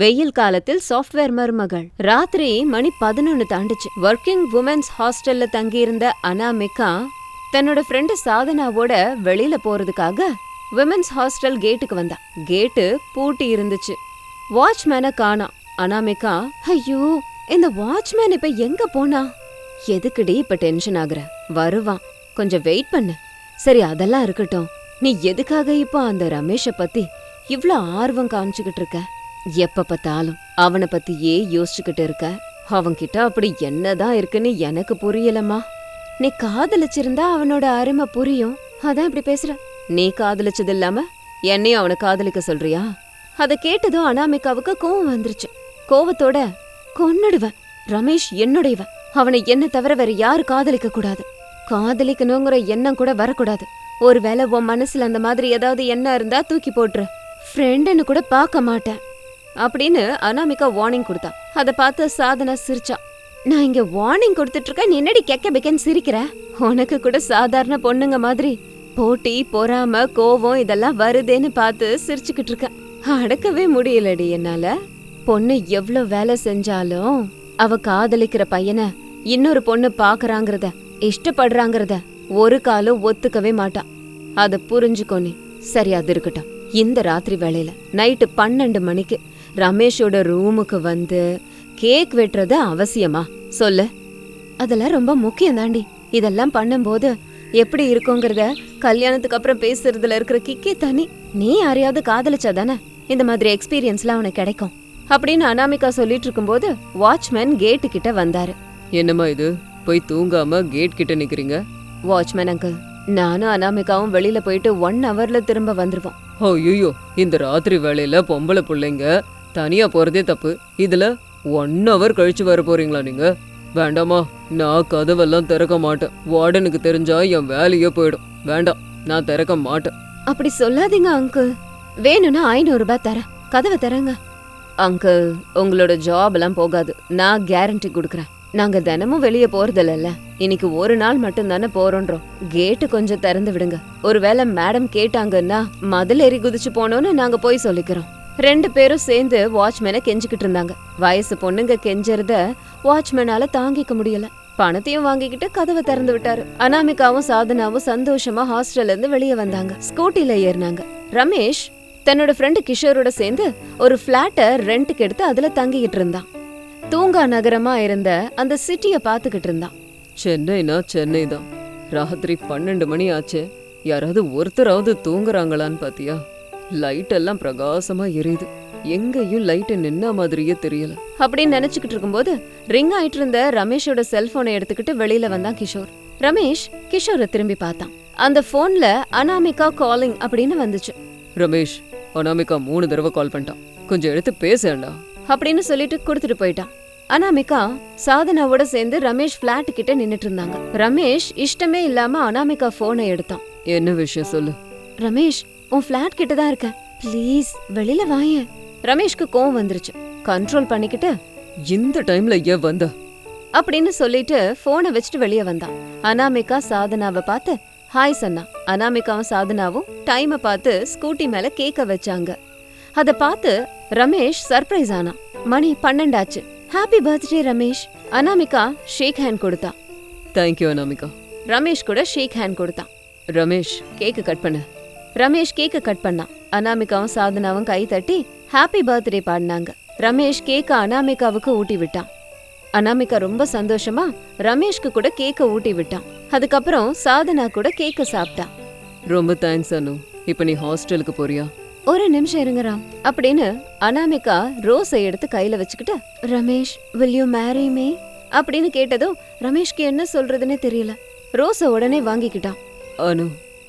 வெயில் காலத்தில் சாஃப்ட்வேர் மருமகள். ராத்திரி மணி பதினொன்னு தாண்டுச்சு. ஒர்க்கிங் உமன்ஸ் ஹாஸ்டல்ல தங்கியிருந்த அனாமிகா தன்னோட ஃப்ரெண்டு சாதனாவோட வெளியில போறதுக்காக விமென்ஸ் ஹாஸ்டல் கேட்டுக்கு வந்தா. கேட்டு பூட்டி இருந்துச்சு. வாட்ச்மேனை காணாம் அனாமிகா ஐயோ இந்த வாட்ச்மேன் இப்ப எங்க போனா? எதுக்குடி இப்ப டென்ஷன் ஆகுற? வருவான். கொஞ்சம் வெயிட் பண்ணு. சரி அதெல்லாம் இருக்கட்டும். நீ எதுக்காக இப்போ அந்த ரமேஷ பத்தி இவ்ளோ ஆர்வம் காமிச்சுக்கிட்டு இருக்க? எப்ப பார்த்தாலும் அவனை பத்தியே யோசிச்சுக்கிட்டு இருக்க. அவன்கிட்ட அப்படி என்னதான் இருக்குன்னு எனக்கு புரியலம்மா. நீ காதலிச்சிருந்தா அவனோட அருமை புரியும். அதான் இப்படி பேசுற. நீ காதலிச்சது இல்லாம என்னையும் அவனை காதலிக்க சொல்றியா? அத கேட்டதும் அனாமிகாவுக்கு கோவம் வந்துருச்சு. கோவத்தோட கொன்னுடுவேன். ரமேஷ் என்னுடையவன். அவனை என்ன தவிர வேற யாரு காதலிக்க கூடாது. காதலிக்கணுங்கிற எண்ணம் கூட வரக்கூடாது. ஒருவேளை உன் மனசுல அந்த மாதிரி ஏதாவது எண்ணம் இருந்தா தூக்கி போட்டுரு. ஃப்ரெண்டுன்னு கூட பார்க்க மாட்டேன். அப்படின்னு அனாமிகா வார்னிங் கொடுத்தா. அத பார்த்து சாதனா சிரிச்சா. நான் இங்க வார்னிங் கொடுத்துட்டு இருக்கேன் என்னடி கெக்க பெக்கன்னு சிரிக்கிற? உனக்கு கூட சாதாரண பொண்ணுங்க மாதிரி போட்டி பொறாம கோவம் இதெல்லாம் வருதேன்னு பார்த்து சிரிச்சுக்கிட்டு இருக்கேன் அடக்கவே முடியலடி என்னால. பொண்ணு எவ்ளோ வேலை செஞ்சாலும் அவ காதலிக்கிற பையனை இன்னொரு பொண்ணு பாக்குறாங்கறத இஷ்டப்படுறாங்கிறத ஒரு காலும் ஒத்துக்கவே மாட்டா. அத புரிஞ்சுக்கோ நீ. சரி அது இருக்கட்டும். இந்த ராத்திரி வேளையில நைட்டு பன்னெண்டு மணிக்கு ரமேஷோட ரூமுக்கு வந்து கேக் வெட்டுறது அவசியமா? சொல்லு. அதெல்லாம் ரொம்ப முக்கியம் தாண்டி. இதெல்லாம் பண்ணும்போது எப்படி இருக்குங்கிறத கல்யாணத்துக்கு அப்புறம் பேசுறதுல இருக்கிற கிக்கே தனி. நீ யாரையாவது காதலிச்சா தானே? இந்த மாதிரி எக்ஸ்பீரியன்ஸ்லாம் உனக்கு கிடைக்கும். அப்படின்னு அனாமிகா சொல்லிட்டு இருக்கும்போது வாட்ச்மேன் கேட்டு கிட்ட வந்தாரு. என்னம்மா இது? போய் தூங்காம கேட் கிட்ட நிக்கிறீங்க? வாட்ச்மேன் அங்கிள் நானும் அனாமிகாவும் வெளியில போயிட்டு ஒன் ஹவர்ல திரும்ப வந்துருவோம். ஐயோ இந்த ராத்திரி வேலையில பொம்பளை பிள்ளைங்க தனியா போறதே தப்பு. இதுல ஒன் ஹவர் கழிச்சு வர போறீங்களா நீங்க? வேண்டாமா நான் கதவெல்லாம் திறக்க மாட்டேன். வார்டனுக்கு தெரிஞ்சா என் வேலையே போயிடும். வேண்டாம் நான் திறக்க மாட்டேன். அப்படி சொல்லாதீங்க அங்கிள் வேணும்னா ஐநூறு ரூபாய் தரேன். கதவை தரேங்க அங்கிள் உங்களோட ஜாப் எல்லாம் போகாது. நான் கேரண்டி கொடுக்குறேன். நாங்க தினமும் வெளியே போறதில்ல இன்னைக்கு ஒரு நாள் மட்டும் தானே போறோன்றோம். கேட்டு கொஞ்சம் திறந்து விடுங்க. ஒருவேளை மேடம் கேட்டாங்கன்னா மதில் ஏறி குதிச்சு போனோன்னு நாங்க போய் சொல்லிக்கிறோம். ரெண்டு பேரும் சேர்ந்து வாட்ச்மேனை கெஞ்சிக்கிட்டு இருந்தாங்க. வயசு பொண்ணுங்க கெஞ்சறத வாட்ச்மேனால தாங்கிக்க முடியல. பணத்தையும் வாங்கிக்கிட்டு கதவை திறந்து விட்டாரு. அனாமிகாவும் சாதனாவும் சந்தோஷமா ஹாஸ்டல்ல இருந்து வெளியே வந்தாங்க. ஸ்கூட்டில ஏறினாங்க. ரமேஷ் தன்னோட ஃப்ரெண்டு கிஷோரோட சேர்ந்து ஒரு ஃபிளாட்டை ரெண்ட்டுக்கு எடுத்து அதுல தங்கிக்கிட்டு இருந்தான். தூங்கா நகரமா இருந்த அந்த சிட்டிய பாத்துக்கிட்டு இருந்தான். சென்னைனா சென்னை தான் ராத்திரி பன்னெண்டு மணி ஆச்சு. யாராவது ஒருத்தராவது தூங்குறாங்களான்னு பாத்தியா? லைட் எல்லாம் பிரகாசமா எரியுது. எங்கேயும் லைட் நின்ன மாதிரியே தெரியல. அப்படின்னு நினைச்சுக்கிட்டு இருக்கும்போது ரிங் ஆயிட்டு இருந்த ரமேஷோட செல்போனை எடுத்துக்கிட்டு வெளியில வந்தான் கிஷோர். ரமேஷ் கிஷோரை திரும்பி பார்த்தான். அந்த போன்ல அனாமிகா காலிங் அப்படின்னு வந்துச்சு. ரமேஷ் அனாமிகா மூணு தடவை கால் பண்ணிட்டான். கொஞ்சம் எடுத்து பேசேன்டா அப்படின்னு சொல்லிட்டு கொடுத்துட்டு போயிட்டான். அனாமிகா சாதனாவோட சேர்ந்து ரமேஷ் பிளாட் கிட்ட நின்னுட்டு இருந்தாங்க. ரமேஷ் இஷ்டமே இல்லாம அனாமிகா போனை எடுத்தான். என்ன விஷயம் சொல்லு? ரமேஷ் உன் பிளாட் கிட்ட தான் இருக்க. ப்ளீஸ் வெளியில வாயேன். ரமேஷ்க்கு கோவம் வந்துருச்சு. கண்ட்ரோல் பண்ணிக்கிட்டு இந்த டைம்ல ஏன் வந்த? அப்படின்னு சொல்லிட்டு போனை வச்சுட்டு வெளியே வந்தான். அனாமிகா சாதனாவை பார்த்து ஹாய் சொன்னா. அனாமிகாவும் சாதனாவும் டைமை பார்த்து ஸ்கூட்டி மேல கேக்க வச்சாங்க. அத பார்த்து ரமேஷ் சர்ப்ரைஸ் ஆனா. மணி பன்னெண்டாச்சு. Happy birthday Ramesh. Anamika shake hand கொடுத்தா. Thank you Anamika. ரமேஷ் கூட ஷேக் ஹேண்ட் கொடுத்தான் ரமேஷ் கேக்கு கட் பண்ணு. ரமேஷ் கேக்க கட் பண்ணான். அனாமிகாவும் சாதனாவும் கை தட்டி ஹாப்பி பர்த்டே பாடினாங்க. ரமேஷ் கேக்க அனாமிகாவுக்கு ஊட்டி விட்டான். அனாமிகா ரொம்ப சந்தோஷமா ரமேஷ்க்கு கூட கேக்க ஊட்டி விட்டான். அதுக்கப்புறம் சாதனா கூட கேக்க சாப்பிட்டா ரொம்ப தேங்க்ஸ் அனு. இப்போ நீ ஹாஸ்டலுக்கு போறியா? ஒரு நிமிஷம் இருங்கறா அப்படின்னு அனாமிகா ரோஸை எடுத்து கையில வச்சுக்கிட்டு Ramesh will you marry me? அப்படின்னு கேட்டதும் ரமேஷ்க்கு என்ன சொல்றதுன்னே தெரியல. ரோஸை உடனே வாங்கிக்கிட்டான். அனு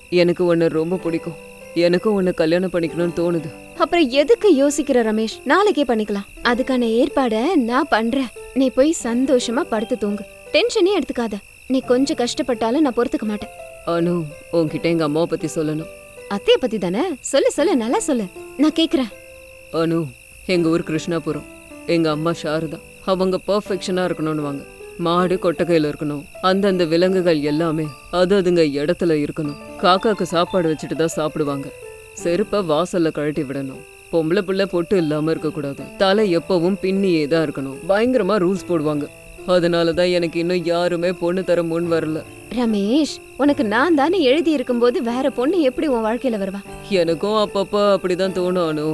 எனக்கு உன்னை ரொம்ப பிடிக்கும். எனக்கும் உன்னை கல்யாணம் பண்ணிக்கணும்னு தோணுது. அப்புறம் எதுக்கு யோசிக்கிற ரமேஷ்? நாளைக்கே பண்ணிக்கலாம். அதுக்கான ஏற்பாட நான் பண்றேன். நீ போய் சந்தோஷமா படுத்து தூங்கு. டென்ஷனே எடுத்துக்காத. நீ கொஞ்சம் கஷ்டப்பட்டாலும் நான் பொறுத்துக்க மாட்டேன். அனு உன்கிட்ட எங்க அம்மாவை பத்தி சொல்லணும். அத்தைய பத்தி தானே? சொல்லு சொல்லு நல்லா சொல்லு. நான் கேக்குறேன். அனு எங்க ஊர் கிருஷ்ணாபுரம். எங்க அம்மா சாரதா. அவங்க பர்ஃபெக்ஷனா இருக்கணும்னுவாங்க. மாடு கொட்டகையில இருக்கணும். அந்தந்த விலங்குகள் எல்லாமே அது அதுங்க இடத்துல இருக்கணும். காக்காக்கு சாப்பாடு வச்சுட்டு தான் சாப்பிடுவாங்க. செருப்பை வாசல்ல கழட்டி விடணும். பொம்பளை புள்ள பொட்டு இல்லாம இருக்க கூடாது தலை எப்பவும் பின்னியே தான் இருக்கணும். பயங்கரமா ரூல்ஸ் போடுவாங்க. அதனால தான் எனக்கு இன்னும் யாருமே பொண்ணு தர முன் வரல. ரமேஷ் உனக்கு நான் தானே எழுதி இருக்கும்போது வேற பொண்ணு எப்படி உன் வாழ்க்கையில வருவா? எனக்கும் அப்பப்போ அப்படிதான் தோணும் அனு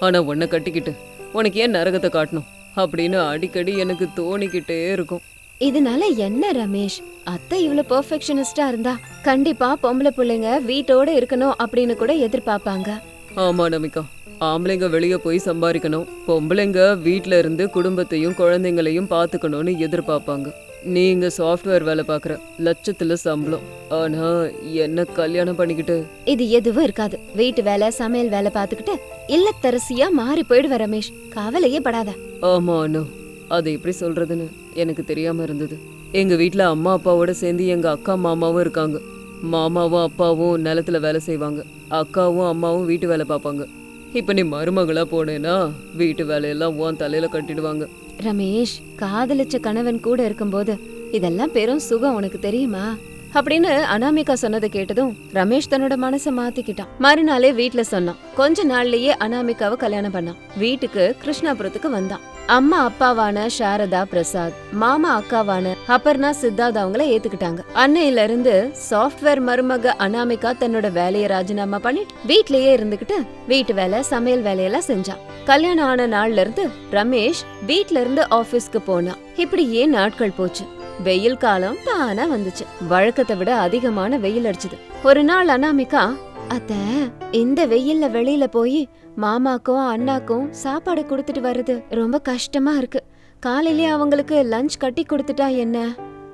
ஆனா உன்னை கட்டிக்கிட்டு உனக்கு ஏன் நரகத்தை காட்டணும்? அப்படின்னு அடிக்கடி எனக்கு தோணிக்கிட்டே இருக்கும். இதனால என்ன ரமேஷ்? அத்தை இவ்வளவு பெர்ஃபெக்ஷனிஸ்டா இருந்தா கண்டிப்பா பொம்பளை பிள்ளைங்க வீட்டோட இருக்கணும் அப்படின்னு கூட எதிர்பார்ப்பாங்க. ஆமா நமிகா. ஆம்பளைங்க வெளியே போய் சம்பாதிக்கணும் பொம்பளைங்க வீட்ல இருந்து குடும்பத்தையும் குழந்தைங்களையும் பார்த்துக்கணும்னு எதிர்பார்ப்பாங்க. நீங்க சாஃப்ட்வேர் வேலை பார்க்குற லட்சத்துல சம்பளம். ஆனா என்ன கல்யாணம் பண்ணிக்கிட்டு? இது எதுவும் இருக்காது. வீட்டு வேலை சமையல் வேலை பார்த்துக்கிட்டு இல்லத்தரசியா மாறி போயிடுவ ரமேஷ். கவலையே படாத. ஆமா அனு அது எப்படி சொல்கிறதுன்னு எனக்கு தெரியாமல் இருந்தது. எங்கள் வீட்டில் அம்மா அப்பாவோட சேர்ந்து எங்கள் அக்கா மாமாவும் இருக்காங்க. மாமாவும் அப்பாவும் நிலத்துல வேலை செய்வாங்க. அக்காவும் அம்மாவும் வீட்டு வேலை பார்ப்பாங்க. இப்போ நீ மருமகளாக போனேன்னா வீட்டு வேலையெல்லாம் உன் தலையில் கட்டிடுவாங்க. ரமேஷ் காதலிச்ச கணவன் கூட இருக்கும்போது இதெல்லாம் பெரும் சுகம் உனக்கு தெரியுமா? அப்படின்னு அனாமிகா சொன்னதை கேட்டதும் ரமேஷ் தன்னோட மனசை மாத்திக்கிட்டான். மறுநாளே வீட்டுல சொன்னான். கொஞ்ச நாள்லயே அனாமிகாவை கல்யாணம் பண்ணான். வீட்டுக்கு கிருஷ்ணாபுரத்துக்கு வந்தான். அம்மா அப்பாவான சாரதா பிரசாத் மாமா அக்காவான அபர்ணா சித்தார்த் அவங்கள ஏத்துக்கிட்டாங்க. அன்னையில இருந்து சாஃப்ட்வேர் மருமக அனாமிகா தன்னோட வேலையை ராஜினாமா பண்ணிட்டு வீட்லயே இருந்துகிட்டு வீட்டு வேலை சமையல் வேலையெல்லாம் செஞ்சான். கல்யாணம் ஆன நாள்ல இருந்து ரமேஷ் வீட்ல இருந்து ஆபீஸ்க்கு போனான் இப்படியே நாட்கள் போச்சு. வெயில் காலம் தானா வந்துச்சு. வழக்கத்தை விட அதிகமான வெயில் அடிச்சது. ஒரு நாள் அனாமிகா அத்த இந்த வெயில்ல வெளியில போய் மாமாக்கும் அண்ணாக்கும் சாப்பாடு கொடுத்துட்டு வர்றது ரொம்ப கஷ்டமா இருக்கு. காலையிலே அவங்களுக்கு லஞ்ச் கட்டி கொடுத்துட்டா என்ன?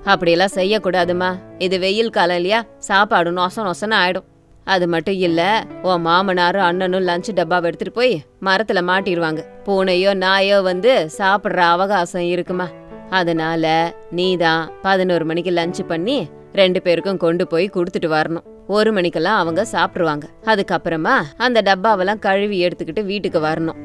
அப்படியெல்லாம் செய்யக்கூடாதுமா. இது வெயில் காலம் இல்லையா? சாப்பாடு நொச நொசன்னு ஆயிடும். அது மட்டும் இல்ல உன் மாமனாரும் அண்ணனும் லஞ்ச் டப்பாவை எடுத்துட்டு போய் மரத்துல மாட்டிடுவாங்க பூனையோ நாயோ வந்து சாப்பிடுற அவகாசம் இருக்குமா? அதனால நீ தான் பதினோரு மணிக்கு லஞ்ச் பண்ணி ரெண்டு பேருக்கும் கொண்டு போய் கொடுத்துட்டு வரணும். ஒரு மணிக்கெல்லாம் அவங்க சாப்பிடுவாங்க. அதுக்கப்புறமா அந்த டப்பாவெல்லாம் கழுவி எடுத்துக்கிட்டு வீட்டுக்கு வரணும்.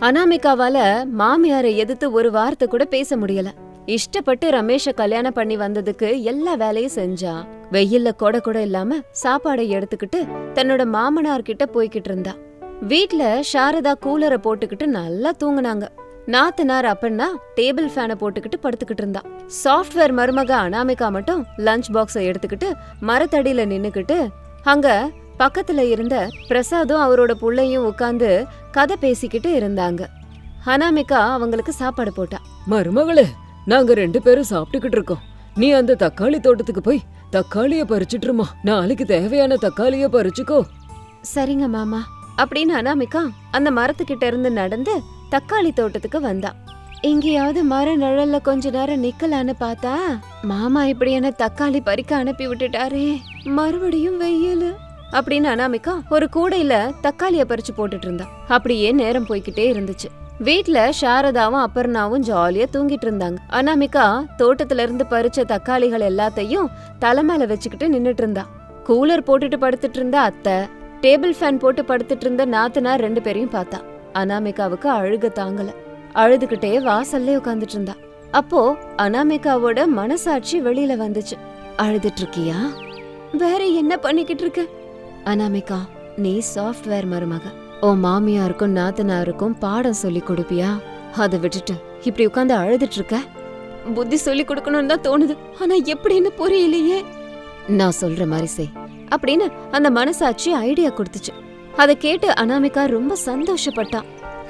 அனாமிகாவால மாமியாரை எதிர்த்து ஒரு வார்த்தை கூட பேச முடியல. இஷ்டப்பட்டு ரமேஷ கல்யாணம் பண்ணி வந்ததுக்கு எல்லா வேலையும் செஞ்சா வெயில்ல கொட கூட இல்லாம சாப்பாடை எடுத்துக்கிட்டு தன்னோட மாமனார் கிட்ட போய்கிட்டு இருந்தா. வீட்ல சாரதா கூலரை போட்டுக்கிட்டு நல்லா தூங்குனாங்க. நாத்தனார் அப்பன்னா டேபிள் ஃபேனை போட்டுக்கிட்டு படுத்துக்கிட்டு இருந்தா. சாஃப்ட்வேர் மருமக அனாமிகா மட்டும் லஞ்ச் பாக்ஸை எடுத்துக்கிட்டு மரத்தடியில நின்னுக்கிட்டு அங்க பக்கத்துல இருந்த பிரசாதும் அவரோட புள்ளையும் உட்கார்ந்து கதை பேசிக்கிட்டு இருந்தாங்க. அனாமிகா அவங்களுக்கு சாப்பாடு போட்டா. மருமகளே நாங்க ரெண்டு பேரும் சாப்பிட்டுக்கிட்டு இருக்கோம். நீ அந்த தக்காளி தோட்டத்துக்கு போய் தக்காளிய பறிச்சிட்டுருமா. நாளைக்கு தேவையான தக்காளிய பறிச்சுக்கோ. சரிங்க மாமா. அப்படின்னு அனாமிகா அந்த மரத்துக்கிட்ட இருந்து நடந்து தக்காளி தோட்டத்துக்கு வந்தான் எங்கேயாவது மர நிழல்ல கொஞ்ச நேரம் நிக்கலான்னு பார்த்தா மாமா இப்படி என்ன தக்காளி பறிக்க அனுப்பி விட்டுட்டாரே. மறுபடியும் வெயில். அப்படின்னு அனாமிகா ஒரு கூடையில தக்காளிய பறிச்சு போட்டுட்டு இருந்தா. அப்படியே நேரம் போய்கிட்டே இருந்துச்சு. வீட்ல சாரதாவும் அப்பர்ணாவும் ஜாலியா தூங்கிட்டு இருந்தாங்க. அனாமிகா தோட்டத்துல இருந்து பறிச்ச தக்காளிகள் எல்லாத்தையும் தலை வச்சுக்கிட்டு நின்னுட்டு இருந்தா. கூலர் போட்டுட்டு படுத்துட்டு இருந்த அத்தை டேபிள் ஃபேன் போட்டு படுத்துட்டு இருந்த நாத்தனார் ரெண்டு பேரையும் பார்த்தா. அனாமிகாவுக்கு அழுக தாங்கல. அழுதுகிட்டே வாசல்ல உட்காந்துட்டு இருந்தா அப்போ அனாமிகாவோட மனசாட்சி வெளியில வந்துச்சு. அழுதுட்டு இருக்கியா வேற என்ன பண்ணிக்கிட்டு இருக்க அனாமிகா நீ சாஃப்ட்வேர் மருமக. ஓ மாமியாருக்கும் நாத்தனாருக்கும் பாடம் சொல்லி கொடுப்பியா? அதை விட்டுட்டு இப்படி உட்காந்து அழுதுட்டு இருக்க புத்தி சொல்லி கொடுக்கணும்னு தான் தோணுது. ஆனா எப்படின்னு புரியலையே. நான் சொல்ற மாதிரி செய். அப்படின்னு அந்த மனசாட்சி ஐடியா கொடுத்துச்சு. அதை கேட்டு அனாமிகா ரொம்ப சந்தோஷப்பட்டா.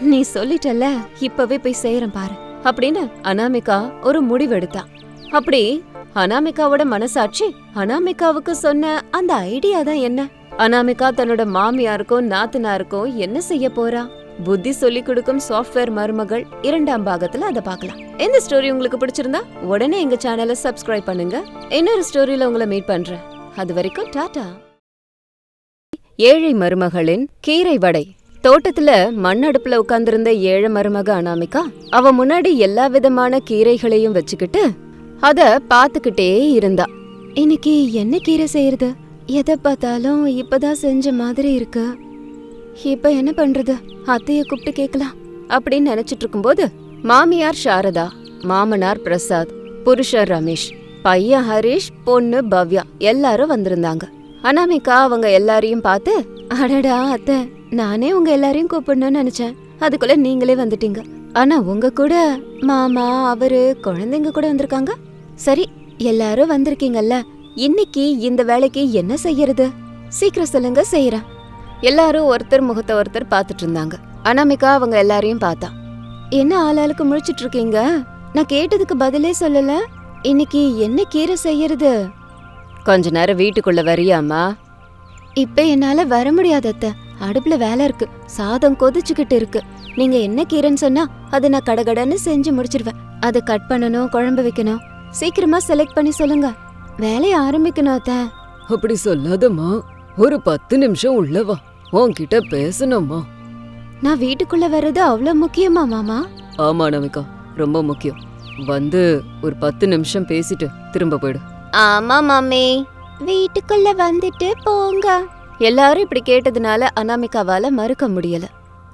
நீ சொல்லிட்டல இப்பவே போய் செய்யறேன் பாரு அப்படின்னு அனாமிகா ஒரு முடிவெடுத்தா. அப்படி அனாமிகாவோட மனசாட்சி அனாமிகாவுக்கு சொன்ன அந்த ஐடியா தான் என்ன? அனாமிகா தன்னோட மாமியாருக்கும் நாத்தனாருக்கும் என்ன செய்ய போறா? புத்தி சொல்லி கொடுக்கும் சாஃப்ட்வேர் மருமகள் இரண்டாம் பாகத்துல அதை பார்க்கலாம் இந்த ஸ்டோரி உங்களுக்கு பிடிச்சிருந்தா உடனே எங்க சேனலை சப்ஸ்கிரைப் பண்ணுங்க. இன்னொரு ஸ்டோரியில உங்களை மீட் பண்றேன். அது வரைக்கும் டாடா. ஏழை மருமகளின் கீரை வடை. தோட்டத்துல மண்ணடுப்புல உட்கார்ந்திருந்த ஏழை மருமக அனாமிகா அவ முன்னாடி எல்லா விதமான கீரைகளையும் வச்சுக்கிட்டு அத பாத்துக்கிட்டே இருந்தா. இன்னைக்கு என்ன கீரை செய்யறது? எதை பார்த்தாலும் இப்பதான் செஞ்ச மாதிரி இருக்கு. இப்ப என்ன பண்றது? அத்தைய கூப்பிட்டு கேக்கலாம். அப்படின்னு நினைச்சிட்டு இருக்கும்போது மாமியார் சாரதா மாமனார் பிரசாத் புருஷர் ரமேஷ் பையன் ஹரிஷ் பொண்ணு பவ்யா எல்லாரும் வந்திருந்தாங்க. அனாமிகா அவங்க எல்லாரையும் பார்த்து அடடா அத்தை நானே உங்க எல்லாரையும் கூப்பிடணும்னு நினைச்சேன். அதுக்குள்ள நீங்களே வந்துட்டீங்க. ஆனா உங்க கூட மாமா அவரு குழந்தைங்க கூட வந்திருக்காங்க. சரி எல்லாரும் வந்திருக்கீங்கல்ல. இன்னைக்கு இந்த வேலைக்கு என்ன செய்யறது? சீக்கிரம் சொல்லுங்க செய்யறேன் எல்லாரும் ஒருத்தர் முகத்தை ஒருத்தர் பார்த்துட்டு இருந்தாங்க. அனாமிகா அவங்க எல்லாரையும் பார்த்தா. என்ன ஆளாளுக்கு முழிச்சிட்டு இருக்கீங்க? நான் கேட்டதுக்கு பதிலே சொல்லல. இன்னைக்கு என்ன கீரை செய்யறது? கொஞ்ச நேரம் வீட்டுக்குள்ள வரியாமா இப்ப என்னால வர முடியாது அத்தை. அடுப்புல வேலை இருக்கு. சாதம் கொதிச்சுக்கிட்டு இருக்கு. நீங்க என்ன கீரைன்னு சொன்னா அதை நான் கடகடன்னு செஞ்சு முடிச்சிருவேன். அதை கட் பண்ணணும் குழம்பு வைக்கணும். சீக்கிரமா செலக்ட் பண்ணி சொல்லுங்க. வேலைய ஆரம்பிக்கணும் அத்தை. அப்படி சொல்லாதம்மா. ஒரு பத்து நிமிஷம் உள்ள வா. உன்கிட்ட பேசணும்மா. நான் வீட்டுக்குள்ள வர்றது அவ்வளவு முக்கியமா மாமா? ஆமா நமிகா ரொம்ப முக்கியம். வந்து ஒரு பத்து நிமிஷம் பேசிட்டு திரும்ப போயிடு. ஆமா மாமி. வீட்டுக்குள்ள வந்துட்டு போங்க. எல்லாரும் இப்படி கேட்டதுனால அனாமிகாவால மறுக்க முடியல.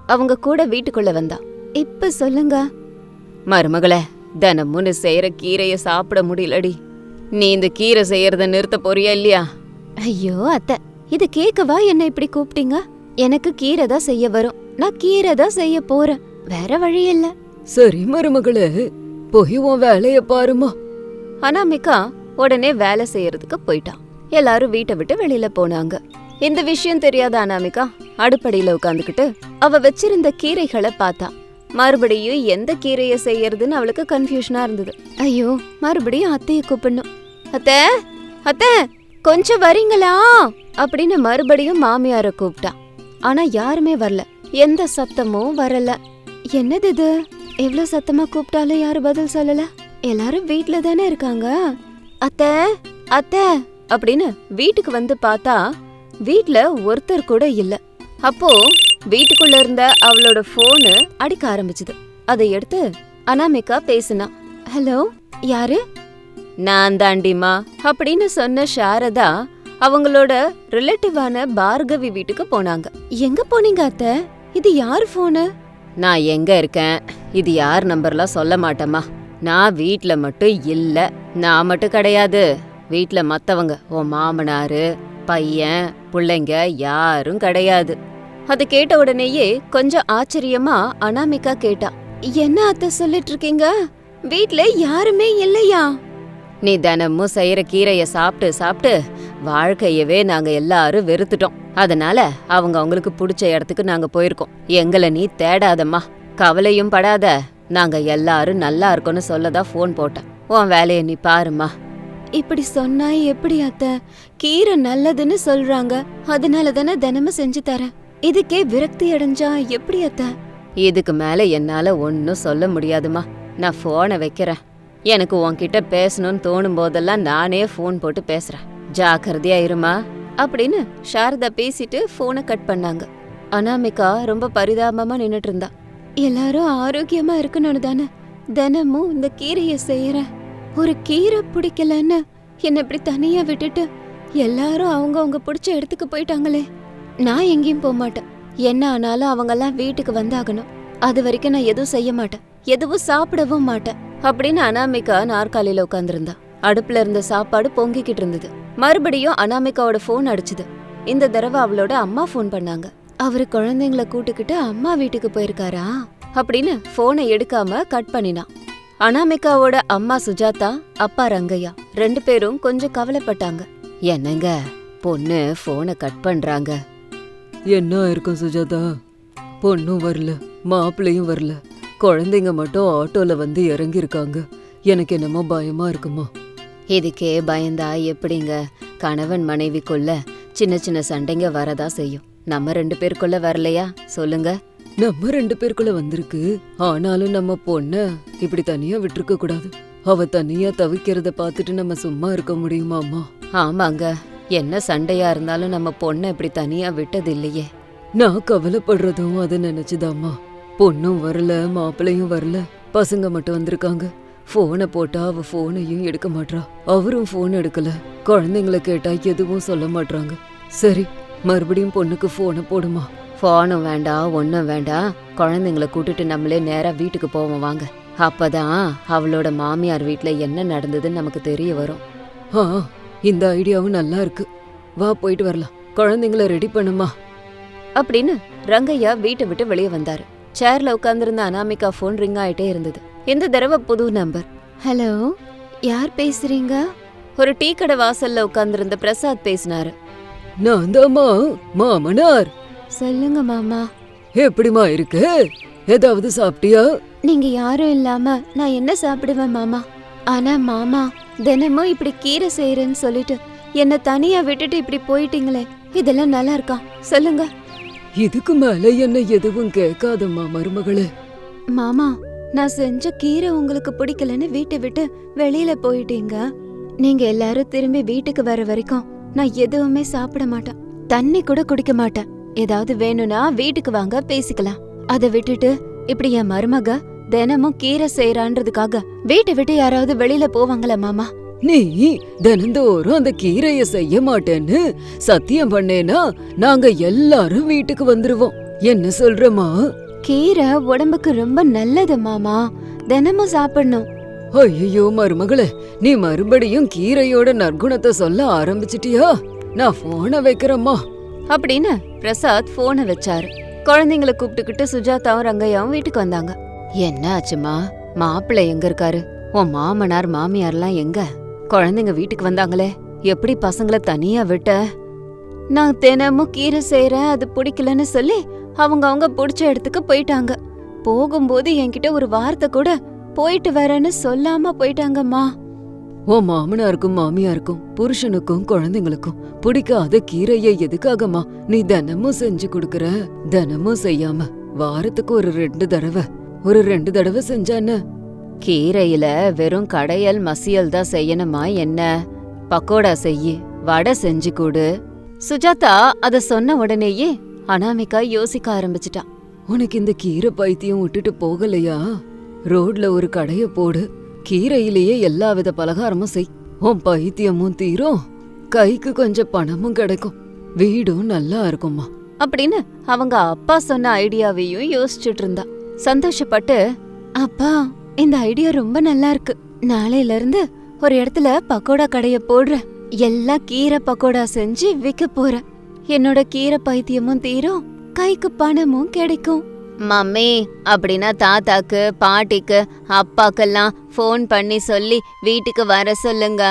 அவங்க கூட வீட்டுக்குள்ள வந்தா. இப்ப சொல்லுங்க. மருமகளே தினமும் நீ செய்யற கீரைய சாப்பிட முடியலடி. நீ இந்த கீரை செய்யறத நிறுத்த போறியா இல்லையா? ஐயோ அத்தை. இது கேக்கவா என்ன இப்படி கூப்பிட்டீங்க? எனக்கு கீரை தான் செய்ய வரும். நான் கீரை தான் செய்ய போறேன். வேற வழி இல்ல. சரி மருமகளே. போய் உன் வேலைய பாருமா. அனாமிகா உடனே வேலை செய்யறதுக்கு போயிட்டான் எல்லாரும் வீட்டை விட்டு வெளியில போனாங்க. இந்த விஷயம் தெரியாத அனாமிகா அடுப்படியில உட்காந்துக்கிட்டு அவ வச்சிருந்த கீரைகளை பார்த்தா. மறுபடியும் எந்த கீரைய செய்யறதுன்னு அவளுக்கு கன்ஃபியூஷனா இருந்தது. ஐயோ மறுபடியும் அத்தைய கூப்பிடணும். அத்தை அத்தை கொஞ்சம் வரீங்களா? அப்படின்னு மறுபடியும் மாமியார கூப்பிட்டா. ஆனா யாருமே வரல. எந்த சத்தமும் வரல. என்னது இது? எவ்வளவு சத்தமா கூப்பிட்டாலும் யாரும் பதில் சொல்லல? எல்லாரும் வீட்டுல தானே இருக்காங்க? அத்தை அத்தை அப்படின்னு வீட்டுக்கு வந்து பார்த்தா வீட்ல ஒருத்தர் கூட இல்ல. அப்போ வீட்டுக்குள்ள இருந்த அவளோட போனு அடிக்க ஆரம்பிச்சது. அதை எடுத்து அனாமிகா பேசினா ஹலோ யாரு? நான் தாண்டிமா அப்படின்னு சொன்ன சாரதா அவங்களோட ரிலேட்டிவான பார்கவி வீட்டுக்கு போனாங்க. எங்க போனீங்க அத்தை? இது யார் போனு நான் எங்க இருக்கேன்? இது யார் நம்பர்லாம் சொல்ல மாட்டேம்மா. நான் வீட்டில் மட்டும் இல்லை நான் மட்டும் கிடையாது. வீட்டில் மற்றவங்க உன் மாமனாரு பையன் பிள்ளைங்க யாரும் கிடையாது. அது கேட்ட உடனேயே கொஞ்சம் ஆச்சரியமா அனாமிகா கேட்டா என்ன அத்தை சொல்லிட்டு இருக்கீங்க? வீட்ல யாருமே இல்லையா? நீ தினமும் செய்யற கீரைய சாப்பிட்டு சாப்பிட்டு வாழ்க்கையவே நாங்க எல்லாரும் வெறுத்துட்டோம். அதனால அவங்க அவங்களுக்கு பிடிச்ச இடத்துக்கு நாங்க போயிருக்கோம். எங்களை நீ தேடாதம்மா. கவலையும் படாத. நாங்க எல்லாரும் நல்லா இருக்கோம்னு சொல்லதான் ஃபோன் போட்டேன். உன் வேலையை நீ பாருமா இப்படி சொன்னா எப்படி அத்த? கீரை நல்லதுன்னு சொல்றாங்க. அதனால தானே தினமும் செஞ்சு தரேன். இதுக்கே விரக்தி அடைஞ்சா எப்படி அத்த? இதுக்கு மேல என்னால ஒன்னும் சொல்ல முடியாதுமா நான் போனை வைக்கிறேன். எனக்கு உன்கிட்ட பேசணும்னு தோணும் போதெல்லாம் நானே ஃபோன் போட்டு பேசுறேன். ஜாக்கிரதையா இருமா? அப்படின்னு சாரதா பேசிட்டு போனை கட் பண்ணாங்க. அனாமிகா ரொம்ப பரிதாபமா நின்னுட்டு இருந்தா. எல்லாரும் ஆரோக்கியமா இருக்கணும்னு தானே. தினமும் இந்த கீரையை செய்யறேன் ஒரு கீரை பிடிக்கலன்னு என்ன இப்படி தனியா விட்டுட்டு எல்லாரும் அவங்க அவங்க பிடிச்ச இடத்துக்கு போயிட்டாங்களே. நான் எங்கேயும் போக மாட்டேன். என்ன ஆனாலும் அவங்கெல்லாம் வீட்டுக்கு வந்தாகணும். அது வரைக்கும் நான் எதுவும் செய்ய மாட்டேன். எதுவும் சாப்பிடவும் மாட்டேன். அப்படின்னு அனாமிகா நாற்காலியில உட்காந்துருந்தா அடுப்புல இருந்த சாப்பாடு பொங்கிக்கிட்டு இருந்தது. மறுபடியும் அனாமிகாவோட ஃபோன் அடிச்சுது. இந்த தடவை அவளோட அம்மா ஃபோன் பண்ணாங்க. அவரு குழந்தைங்கள கூட்டுக்கிட்டு அம்மா வீட்டுக்கு போயிருக்காரா? அப்படின்னு போனை எடுக்காம கட் பண்ணினான் அனாமிகாவோட அம்மா சுஜாதா அப்பா ரங்கையா ரெண்டு பேரும் கொஞ்சம் கவலைப்பட்டாங்க. என்னங்க பொண்ணு போனை கட் பண்றாங்க. என்ன இருக்கும் சுஜாதா? பொண்ணும் வரல மாப்பிள்ளையும் வரல. குழந்தைங்க மட்டும் ஆட்டோல வந்து இறங்கி இருக்காங்க எனக்கு என்னமோ பயமா இருக்குமா? இதுக்கே பயந்தா எப்படிங்க? கணவன் மனைவிக்குள்ள சின்ன சின்ன சண்டைங்க வரதா செய்யும். நம்ம ரெண்டு பேருக்குள்ள வரலையா? சொல்லுங்க. நம்ம ரெண்டு பேருக்குள்ள வந்திருக்கு. ஆனாலும் நம்ம பொண்ண இப்படி தனியா விட்டுருக்க கூடாது. அவ தனியா தவிக்கிறத பார்த்துட்டு நம்ம சும்மா இருக்க முடியுமாமா ஆமாங்க. என்ன சண்டையா இருந்தாலும் நம்ம பொண்ணை இப்படி தனியா விட்டது இல்லையே நான் கவலைப்படுறதும் அதை நினைச்சுதாம்மா. பொண்ணும் வரல மாப்பிள்ளையும் வரல. பசங்க மட்டும் வந்திருக்காங்க. போனை போட்டா அவ போனையும் எடுக்க மாட்றா. அவரும் போன் எடுக்கல. குழந்தைங்கள கேட்டா எதுவும் சொல்ல மாட்றாங்க. சரி மறுபடியும் பொண்ணுக்கு போனை போடுமா? போனும் வேண்டாம் ஒன்றும் வேண்டாம் குழந்தைங்கள கூட்டிட்டு நம்மளே நேரா வீட்டுக்கு போவோம் வாங்க. அப்பதான் அவளோட மாமியார் வீட்ல என்ன நடந்ததுன்னு நமக்கு தெரிய வரும். ஆ இந்த ஐடியாவும் நல்லா இருக்கு. வா போயிட்டு வரலாம். குழந்தைங்கள ரெடி பண்ணுமா? அப்படின்னு ரங்கையா வீட்டை விட்டு வெளியே வந்தாரு. சேர்ல உட்கார்ந்திருந்த அனாமிகா ஃபோன் ரிங் ஆயிட்டே இருந்தது. இந்த தடவை புது நம்பர் ஹலோ யார் பேசுறீங்க? ஒரு டீ கடை வாசல்ல உட்கார்ந்திருந்த பிரசாத் பேசினாரு. நான் தாம்மா மாமனார். சொல்லுங்க மாமா. எப்படிமா இருக்கு? ஏதாவது சாப்பிட்டியா? நீங்க யாரும் இல்லாம நான் என்ன சாப்பிடுவேன் மாமா? ஆனா மாமா தினமும் இப்படி கீரை செய்யறேன்னு சொல்லிட்டு என்ன தனியா விட்டுட்டு இப்படி போயிட்டீங்களே இதெல்லாம் நல்லா இருக்கா? சொல்லுங்க. இதுக்கு மேல என்ன எதுவும் கேட்காதம்மா மருமகளே. மாமா நான் செஞ்ச கீரை உங்களுக்கு பிடிக்கலன்னு வீட்டை விட்டு வெளியில போயிட்டீங்க. நீங்க எல்லாரும் திரும்பி வீட்டுக்கு வர வரைக்கும் நான் எதுவுமே சாப்பிட மாட்டேன். தண்ணி கூட குடிக்க மாட்டேன். ஏதாவது வேணும்னா வீட்டுக்கு வாங்க பேசிக்கலாம். அதை விட்டுட்டு இப்படி என் மருமக தினமும் கீரை செய்யறான்றதுக்காக வீட்டை விட்டு யாராவது வெளியில போவாங்களா மாமா? நீ தினந்தோறும் அந்த கீரைய செய்ய மாட்டேன்னு சத்தியம் பண்ணேனா நாங்க எல்லாரும் வீட்டுக்கு வந்துருவோம். என்ன சொல்றமா? கீரை உடம்புக்கு ரொம்ப நல்லது மாமா. தினமும் சாப்பிடணும். ஐயோ மருமகளே நீ மறுபடியும் கீரையோட நற்குணத்தை சொல்ல ஆரம்பிச்சிட்டியா? நான் போனை வைக்கிறேம்மா. அப்படின்னு பிரசாத் போனை வச்சாரு. குழந்தைங்கள கூப்பிட்டுக்கிட்டு சுஜாதாவும் ரங்கையாவும் வீட்டுக்கு வந்தாங்க. என்ன ஆச்சுமா மாப்பிள்ளை எங்க இருக்காரு? உன் மாமனார் மாமியார்லாம் எங்க? குழந்தைங்க வீட்டுக்கு வந்தாங்களே. எப்படி பசங்கள தனியா விட்ட? நான் தினமும் கீரை செய்யறேன் அது பிடிக்கலன்னு சொல்லி அவங்க அவங்க பிடிச்ச இடத்துக்கு போயிட்டாங்க. போகும்போது என்கிட்ட ஒரு வார்த்தை கூட போயிட்டு வரேன்னு சொல்லாம போயிட்டாங்கம்மா. உன் மாமனாருக்கும் மாமியாருக்கும் புருஷனுக்கும் குழந்தைங்களுக்கும் பிடிக்காத கீரையை எதுக்காகம்மா நீ தினமும் செஞ்சு கொடுக்கற? தினமும் செய்யாம வாரத்துக்கு ஒரு ரெண்டு தடவை ஒரு ரெண்டு தடவை செஞ்சான கீரையில வெறும் கடையல் மசியல் தான் செய்யணுமா என்ன? பக்கோடா செய்யி வடை செஞ்சு கொடு. சுஜாதா அத சொன்ன உடனேயே அனாமிகா யோசிக்க ஆரம்பிச்சிட்டா. உனக்கு இந்த கீரை பைத்தியம் விட்டுட்டு போகலையா? ரோட்ல ஒரு கடைய போடு. கீரையிலேயே எல்லா வித பலகாரமும் செய். உன் பைத்தியமும் தீரும். கைக்கு கொஞ்சம் பணமும் கிடைக்கும். வீடும் நல்லா இருக்கும்மா. அப்படின்னு அவங்க அப்பா சொன்ன ஐடியாவையும் யோசிச்சுட்டு இருந்தா சந்தோஷப்பட்டு அப்பா இந்த ஐடியா ரொம்ப நல்லா இருக்கு. நாளையில இருந்து ஒரு இடத்துல பக்கோடா கடைய போடுறேன். எல்லா கீரை பக்கோடா செஞ்சு விற்க போறேன். என்னோட கீரை பைத்தியமும் தீரும். கைக்கு பணமும் கிடைக்கும். மம்மி அப்படின்னா தாத்தாக்கு பாட்டிக்கு அப்பாக்கெல்லாம் ஃபோன் பண்ணி சொல்லி வீட்டுக்கு வர சொல்லுங்க.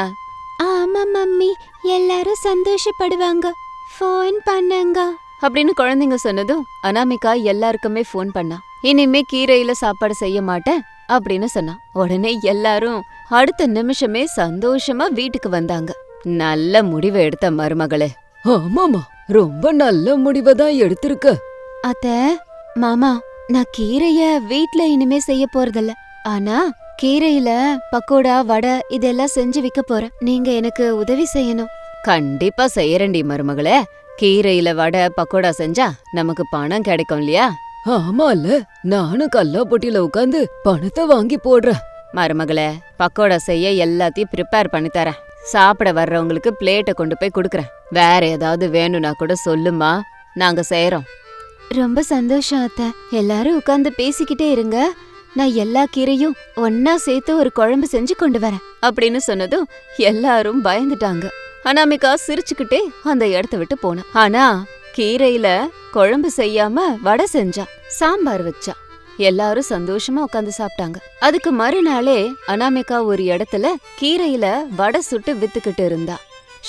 ஆமா மம்மி எல்லாரும் சந்தோஷப்படுவாங்க. ஃபோன் பண்ணுங்க. அப்படின்னு குழந்தைங்க சொன்னதும் அனாமிகா எல்லாருக்குமே ஃபோன் பண்ணா. இனிமே கீரையில சாப்பாடு செய்ய மாட்டேன் அப்படின்னு சொன்னா. உடனே எல்லாரும் அடுத்த நிமிஷமே சந்தோஷமா வீட்டுக்கு வந்தாங்க. நல்ல முடிவை எடுத்த மருமகளே. ஆமாமா ரொம்ப நல்ல முடிவை தான் எடுத்திருக்க. அத்த மாமா நான் கீரைய வீட்ல இனிமே செய்ய போறதில்ல. ஆனா கீரையில பக்கோடா வடை இதெல்லாம் செஞ்சு விற்க போறேன். நீங்க எனக்கு உதவி செய்யணும். கண்டிப்பா செய்யறேன்டி மருமகளே. கீரையில வடை பக்கோடா செஞ்சா நமக்கு பணம் கிடைக்கும் இல்லையா? ஆமால நானும் கல்லாப்பொட்டியில உட்காந்து பணத்தை வாங்கி போடுறேன். மருமகளே பக்கோடா செய்ய எல்லாத்தையும் ப்ரிப்பேர் பண்ணி தரேன். சாப்பிட வர்றவங்களுக்கு பிளேட்டை கொண்டு போய் கொடுக்கறேன். வேற ஏதாவது வேணும்னா கூட சொல்லுமா நாங்க செய்யறோம் ரொம்ப சந்தோஷம் அத்தை. எல்லாரும் உட்கார்ந்து பேசிக்கிட்டே இருங்க. நான் எல்லா கீரையும் ஒன்னா சேர்த்து ஒரு குழம்பு செஞ்சு கொண்டு வரேன் அப்படின்னு சொன்னதும் எல்லாரும் பயந்துட்டாங்க. அனாமிகா சிரிச்சுக்கிட்டே அந்த இடத்த விட்டு போனா. ஆனா கீரையில குழம்பு செய்யாம வடை செஞ்சா சாம்பார் வச்சா. எல்லாரும் சந்தோஷமா உட்காந்து சாப்பிட்டாங்க. அதுக்கு மறுநாளே அனாமிகா ஒரு இடத்துல கீரையில வடை சுட்டு வித்துக்கிட்டு இருந்தா.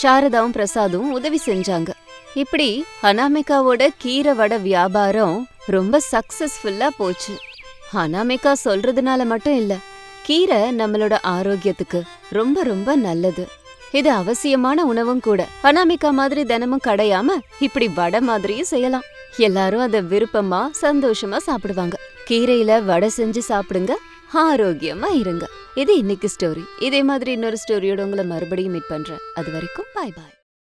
சாரதாவும் பிரசாதும் உதவி செஞ்சாங்க. இப்படி அனாமிகாவோட கீரை வடை வியாபாரம் ரொம்ப சக்சஸ்ஃபுல்லா போச்சு. அனாமிகா சொல்றதுனால மட்டும் இல்ல கீரை நம்மளோட ஆரோக்கியத்துக்கு ரொம்ப ரொம்ப நல்லது. இது அவசியமான உணவும் கூட. அனாமிகா மாதிரி தினமும் கடையாம இப்படி வடை மாதிரியும் செய்யலாம். எல்லாரும் அத விருப்பமா சந்தோஷமா சாப்பிடுவாங்க. கீரையில வடை செஞ்சு சாப்பிடுங்க ஆரோக்கியமா இருங்க. இது இன்னைக்கு ஸ்டோரி இதே மாதிரி இன்னொரு ஸ்டோரியோட உங்களை மறுபடியும் மீட் பண்றேன். அது வரைக்கும் பாய் பாய்